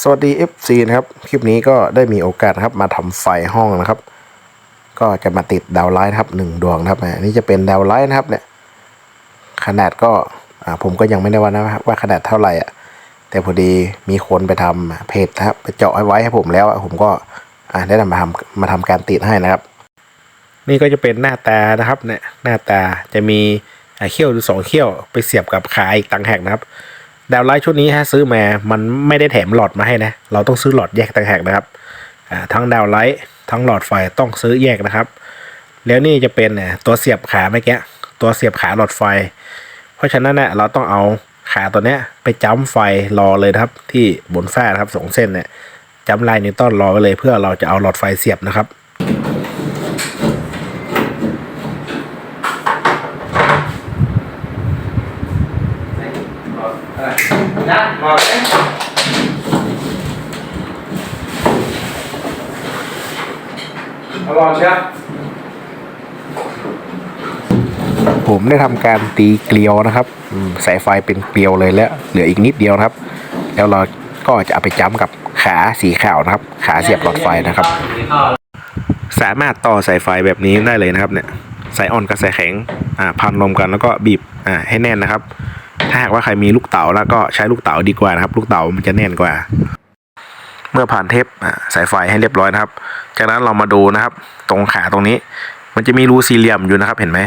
สวัสดี FC นะครับ คลิปนี้ก็ได้มีโอกาสครับมาทำไฟห้องนะครับ ก็จะมาติดดาวไลท์ครับหนึ่งดวงนะครับนนี้จะเป็นดาวไลท์นะครับเนี่ยขนาดก็ผมก็ยังไม่ได้ว่านะว่าขนาดเท่าไหร่อะแต่พอดีมีคนไปทำเพจนะครับไปเจาะไว้ให้ผมแล้วผมก็ได้นำมาทำมาทำการติดให้นะครับ นี่ก็จะเป็นหน้าตานะครับเนี่ยหน้าตาจะมีอ่าเขี้ยวหรือสองเขี้ยวไปเสียบกับขาอีกต่างหากนะครับ ดาวไลท์ชุดนี้ฮะซื้อมามันไม่ได้แถมหลอดมาให้นะ เราต้องซื้อหลอดแยกต่างหากนะครับอ่าทั้งดาวไลท์ทั้งหลอดไฟต้องซื้อแยกนะครับ แล้วนี่จะเป็นเนี่ยตัวเสียบขาเมื่อกี้ตัวเสียบขาหลอดไฟ เพราะฉะนั้นเนี่ยเราต้องเอาขาตัวเนี้ยไปจ้ำไฟรอเลยนะครับที่บนฝ้าครับสองเส้นเนี่ยจ้ำลายนิวตันรอไว้เลยเพื่อเราจะเอาหลอดไฟเสียบนะครับ นะมาเลยเอาลองเชียวผมได้ทำการตีเกลียวนะครับสายไฟเป็นเกลียวเลยแล้ว เหลืออีกนิดเดียวนะครับ แล้วเราก็จะเอาไปจ้ำกับขาสีขาวนะครับ ขาเสียบหลอดไฟนะครับ สามารถต่อสายไฟแบบนี้ได้เลยนะครับเนี่ยสายอ่อนกับสายแข็งอ่าพันรวมกันแล้วก็บีบอ่าให้แน่นนะครับ ถ้าหากว่าใครมีลูกเต๋าแล้วก็ใช้ลูกเต๋าดีกว่านะครับ ลูกเต๋ามันจะแน่นกว่า เมื่อผ่านเทปสายไฟให้เรียบร้อยนะครับ จากนั้นเรามาดูนะครับ ตรงขาตรงนี้ มันจะมีรูสี่เหลี่ยมอยู่นะครับเห็นไหม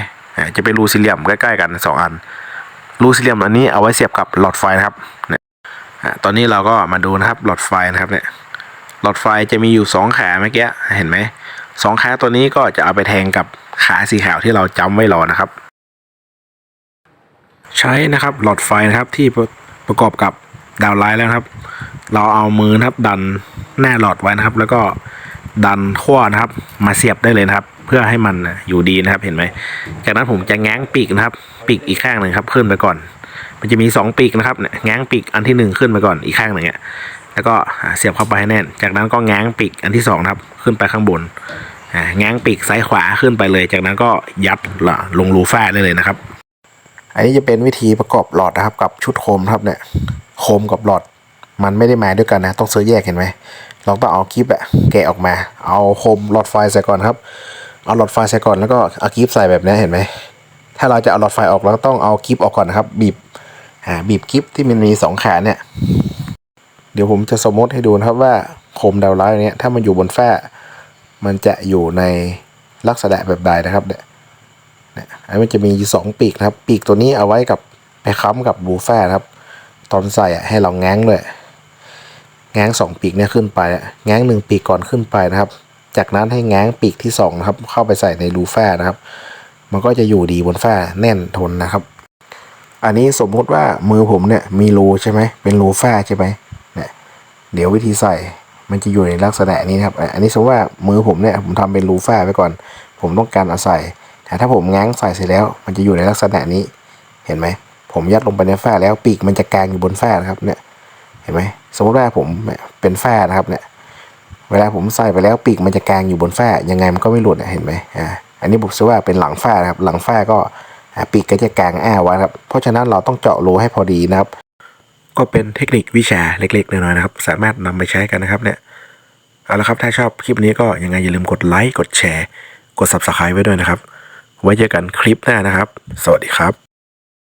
จะเป็นรูสี่เหลี่ยมใกล้ๆกันสองอัน รูสี่เหลี่ยมอันนี้เอาไว้เสียบกับหลอดไฟนะครับตอนนี้เราก็มาดูนะครับหลอดไฟนะครับเนี่ยหลอดไฟจะมีอยู่สองขาเมื่อกี้เห็นไหมสองขาตัวนี้ก็จะเอาไปแทงกับขาสีขาวที่เราจำไว้รอนะครับ ใช้นะครับหลอดไฟนะครับที่ประประกอบกับดาวไลท์แล้วครับ เราเอามือนะครับดันหน้าหลอดไว้นะครับ แล้วก็ดันขั้วนะครับ มาเสียบได้เลยนะครับ เพื่อให้มันอยู่ดีนะครับเห็นไหมจากนั้นผมจะแง้งปีกนะครับ ปีกอีกข้างหนึ่งครับขึ้นไปก่อน มันจะมีสองปีกนะครับเนี่ยแง้งปีกอันที่หนึ่งขึ้นไปก่อนอีกข้างหนึ่งเนี่ยแล้วก็เสียบเข้าไปให้แน่น จากนั้นก็ง้างปีกอันที่สองนะครับขึ้นไปข้างบนอ่าง้างปีกซ้ายขวาขึ้นไปเลย จากนั้นก็ยัดลลงรูฝ้าได้เลยนะครับ อันนี้จะเป็นวิธีประกอบหลอดนะครับ กับชุดโคมครับเนี่ยโคมกับหลอดมันไม่ได้มาด้วยกันนะ ต้องซื้อแยกเห็นไหมเราต้องเอากิฟอะแกะออกมา เอาโคมหลอดไฟใส่ก่อนครับ เอาหลอดไฟใส่ก่อนแล้วก็เอากิฟใส่แบบนี้เห็นไหมถ้าเราจะเอาหลอดไฟออกเราก็ต้องเอากิฟออกก่อนนะครับ บีบอ่าบีบกิฟที่มันมีสองขาเนี่ยเดี๋ยวผมจะสมมติให้ดูนะครับว่าโคมดาวไลท์เนี้ยถ้ามันอยู่บนแฝ้มันจะอยู่ในลักษณะแบบใดนะครับเนี่ย เนี่ยอันมันจะมีสองปีกนะครับ ปีกตัวนี้เอาไว้กับไปค้ำกับบูฝ้านะครับ ตอนใส่อะให้เราแง้งเลยแง้งสองปีกเนี่ยขึ้นไป แง้งหนึ่งปีกก่อนขึ้นไปนะครับ จากนั้นให้แง้งปีกที่สองนะครับ เข้าไปใส่ในรูฝ้านะครับ มันก็จะอยู่ดีบนฝ้าแน่นทนนะครับ อันนี้สมมติว่ามือผมเนี่ยมีรูใช่ไหมเป็นรูฝ้าใช่ไหมเนี่ยเดี๋ยววิธีใส่มันจะอยู่ในลักษณะนี้นะครับ อันนี้สมมติว่ามือผมเนี่ยผมทำเป็นรูฝ้าไว้ก่อน ผมต้องการอาใส่ แต่ถ้าผมง้างใส่เสร็จแล้ว มันจะอยู่ในลักษณะนี้ เห็นไหม ผมยัดลงไปในฝ้าแล้วปีกมันจะกางอยู่บนฝ้านะครับ เนี่ย เห็นไหม สมมติว่าผมเป็นฝ้านะครับ เนี่ย เวลาผมใส่ไปแล้วปีกมันจะกางอยู่บนฝ้า ยังไงมันก็ไม่หลุดเห็นไหมอ่า อันนี้ผมซื้อว่าเป็นหลังฝ้านะครับ หลังฝ้าก็ปีกก็จะกางอ้าไว้ครับ เพราะฉะนั้นเราต้องเจาะรูให้พอดีนะครับ ก็เป็นเทคนิควิชาเล็กๆน้อยๆนะครับ สามารถนำไปใช้กันนะครับ เนี่ย เอาละครับ ถ้าชอบคลิปนี้ก็ยังไงอย่าลืมกดไลค์ กดแชร์ กด subscribe ไว้ด้วยนะครับ ไว้เจอกันคลิปหน้านะครับ สวัสดีครับ